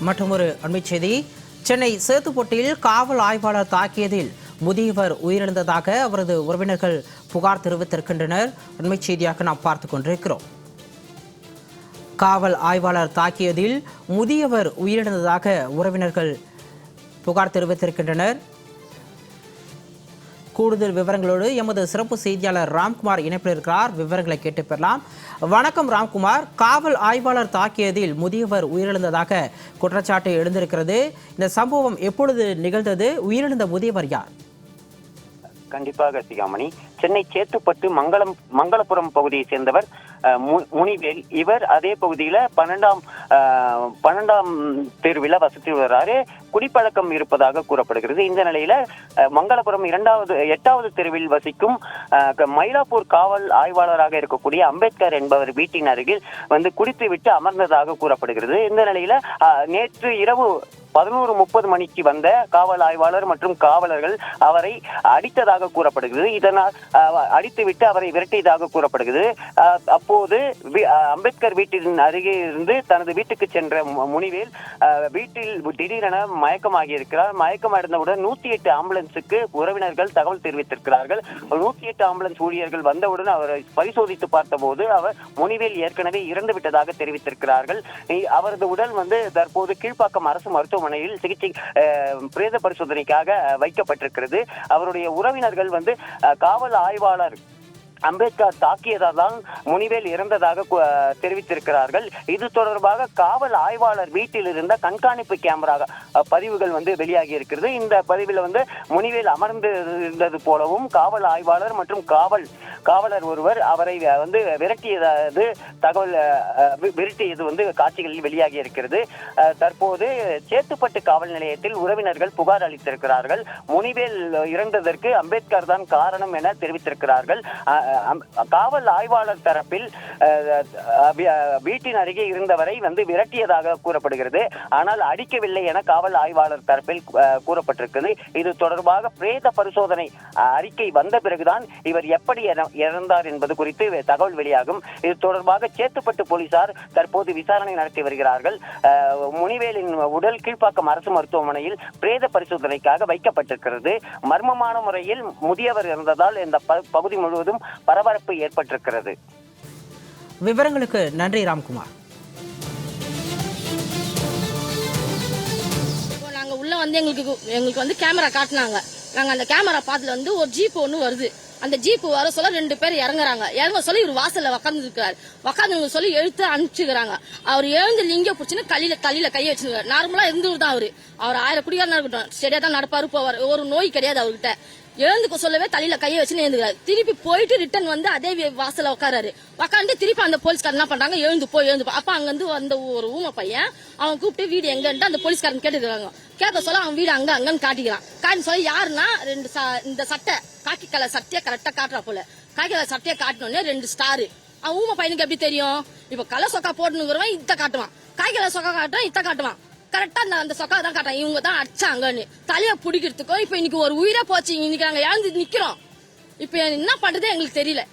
மற்றொரு அண்மைச் செய்தி. சென்னை சேத்துப்பட்டில் காவல் ஆய்வாளர் தாக்கியதில் முதியவர் உயிரிழந்ததாக அவரது உறவினர்கள் புகார் தெரிவித்திருக்கின்றனர். அண்மைச் செய்தியாக நாம் பார்த்து கொண்டிருக்கிறோம். காவல் ஆய்வாளர் தாக்கியதில் முதியவர் உயிரிழந்ததாக உறவினர்கள் புகார் தெரிவித்திருக்கின்றனர். கூடுதல் விவரங்களோடு எமது சிறப்பு செய்தியாளர் ராம்குமார் இணைப்பில் இருக்கிறார். விவரங்களை கேட்டு பெறலாம். வணக்கம் ராம்குமார். காவல் ஆய்வாளர் தாக்கியதில் முதியவர் உயிரிழந்ததாக குற்றச்சாட்டு எழுந்திருக்கிறது. இந்த சம்பவம் எப்பொழுது நிகழ்ந்தது? உயிரிழந்த முதியவர் யார்? கண்டிப்பாக சிகாமணி. சென்னை சேத்துப்பட்டு மங்களம் மங்களபுரம் பகுதியை சேர்ந்தவர் மு- முனிவேல். இவர் அதே பகுதியில பன்னெண்டாம் பன்னெண்டாம் தெருவில் வசித்து வருகிறாரு குடிப்பழக்கம் இருப்பதாக கூறப்படுகிறது. இந்த நிலையில மங்களபுரம் இரண்டாவது எட்டாவது தெருவில் வசிக்கும் க- மயிலாப்பூர் காவல் ஆய்வாளராக இருக்கக்கூடிய அம்பேத்கர் என்பவர் வீட்டின் அருகில் வந்து குடித்துவிட்டு அமர்ந்ததாக கூறப்படுகிறது. இந்த நிலையில நேற்று இரவு பதினோரு முப்பது மணிக்கு வந்த காவல் ஆய்வாளர் மற்றும் காவலர்கள் அவரை அடித்ததாக கூறப்படுகிறது. இதனால் அடித்துவிட்டு அவரை விரட்டியதாக கூறப்படுகிறது. அப்போது அம்பேத்கர் வீட்டின் அருகே இருந்து தனது வீட்டுக்கு சென்ற மு- முனிவேல் வீட்டில் திடீரென மயக்கமாகி இருக்கிறார் மயக்கம் அடைந்தவுடன் நூத்தி எட்டு ஆம்புலன்ஸுக்கு உறவினர்கள் தகவல் தெரிவித்திருக்கிறார்கள். நூத்தி எட்டு ஆம்புலன்ஸ் ஊழியர்கள் வந்தவுடன் அவரை பரிசோதித்து பார்த்தபோது அவர் முனிவேல் ஏற்கனவே இறந்து விட்டதாக தெரிவித்திருக்கிறார்கள். இ- அவரது உடல் வந்து தற்போது கீழ்ப்பாக்கம் அரசு மருத்துவமனையில் சிகிச்சை பிரேத பரிசோதனைக்காக வைக்கப்பட்டிருக்கிறது. அவருடைய உறவினர்கள் வந்து காவல் ஆய்வாளர் அம்பேத்கர் தாக்கியதால் தான் முனிவேல் இறந்ததாக தெரிவித்திருக்கிறார்கள். இது தொடர்பாக காவல் ஆய்வாளர் வீட்டில் இருந்த கண்காணிப்பு கேமரா பதிவுகள் வந்து வெளியாகி இருக்கிறது. இந்த பதிவில் வந்து முனிவேல் அமர்ந்து இருந்தது போலவும் காவல் ஆய்வாளர் மற்றும் காவல் காவலர் ஒருவர் அவரை வந்து விரட்டியதாவது தகவல் விரட்டியது வந்து காட்சிகளில் வெளியாகி இருக்கிறது. தற்போது சேத்துப்பட்டு காவல் நிலையத்தில் உறவினர்கள் புகார் அளித்திருக்கிறார்கள். முனிவேல் இறந்ததற்கு அம்பேத்கர் தான் காரணம் என தெரிவித்திருக்கிறார்கள். காவல் ஆய்வாளர் தரப்பில் வீட்டின் அருகே இருந்தவரை வந்து விரட்டியதாக கூறப்படுகிறது. ஆனால் அடிக்கவில்லை என காவல் ஆய்வாளர் தரப்பில் கூறப்பட்டிருக்கிறது. இது தொடர்பாக பிரேத பரிசோதனை அறிக்கை வந்த பிறகுதான் இவர் எப்படி இற- இறந்தார் என்பது குறித்து தகவல் வெளியாகும். இது தொடர்பாக சேத்துப்பட்டு போலீசார் தற்போது விசாரணை நடத்தி வருகிறார்கள். முனிவேலின் உடல் கீழ்ப்பாக்கம் அரசு மருத்துவமனையில் பிரேத பரிசோதனைக்காக வைக்கப்பட்டிருக்கிறது. மர்மமான முறையில் முதியவர் இருந்ததால் இந்த பகுதி முழுவதும் பரபரப்பு ஏற்பட்டிருக்கிறது. விவரங்களுக்கு நன்றி ராம்குமார். இப்போ நாங்க உள்ள வந்து எங்களுக்கு எங்களுக்கு வந்து கேமரா காட்டினாங்க. நாங்க அந்த கேமரா பார்த்துல வந்து ஒரு ஜீப் ஒண்ணு வருது. அந்த ஜீப் வர சொல்ல ரெண்டு பேர் இறங்குறாங்க. இறங்க சொல்லி இவர் வாசல்ல உக்காந்து இருக்காரு உக்காந்து சொல்லி எழுத்து அனுப்பிச்சுக்கிறாங்க. அவர் எழுந்து லிங்க பிடிச்சுன்னு களியில தலையில கைய வச்சிருக்காரு. நார்மலா இருந்தவர் தான் அவரு. அவர் ஆயிரம் குடியாரனா இருக்கட்டும் சரியா தான் நடப்பாரு போவார். ஒரு நோய் கிடையாது அவர்கிட்ட. எழுந்துக்க சொல்லவே தலையில கையை வச்சு எழுந்துக்கிறாரு. திருப்பி போயிட்டு ரிட்டர்ன் வந்து அதே வாசல உட்காராரு உட்காந்து திருப்பி அந்த போலீஸ்காரன் என்ன பண்றாங்க? எழுந்து போய் எழுந்து அப்ப அங்க இருந்து வந்த ஒரு ஊமை பையன் அவன் கூப்பிட்டு வீடு எங்கன்ட்டு அந்த போலீஸ்காரன் கேட்டுக்கிறாங்க. கேட்க சொல்ல அவன் வீடு அங்க அங்கன்னு காட்டிக்கிறான். காட்டி சொல்ல யாருன்னா ரெண்டு இந்த சட்டை காக்கி கலர் சட்டையை கரெக்டா காட்டுறா போல. காக்கி கலர் சட்டையை காட்டினோடனே ரெண்டு ஸ்டாரு அவன் ஊம பையனுக்கு எப்படி தெரியும்? இப்ப கலர் சொக்கா போட்டுனுங்கிறவன் இத்த காட்டுவான். காய்கறி சொக்கா காட்டுவான் இத்த காட்டுவான். கரெக்டா அந்த அந்த சொக்கா தான் காட்டான் இவங்க தான் அடிச்சாங்கன்னு. தலைய பிடிக்கிறதுக்கோ இப்ப இன்னைக்கு ஒரு உயிரே போச்சு. இன்னைக்கு நாங்க இழந்து நிக்கிறோம்? இப்ப என்ன பண்றது எங்களுக்கு தெரியல.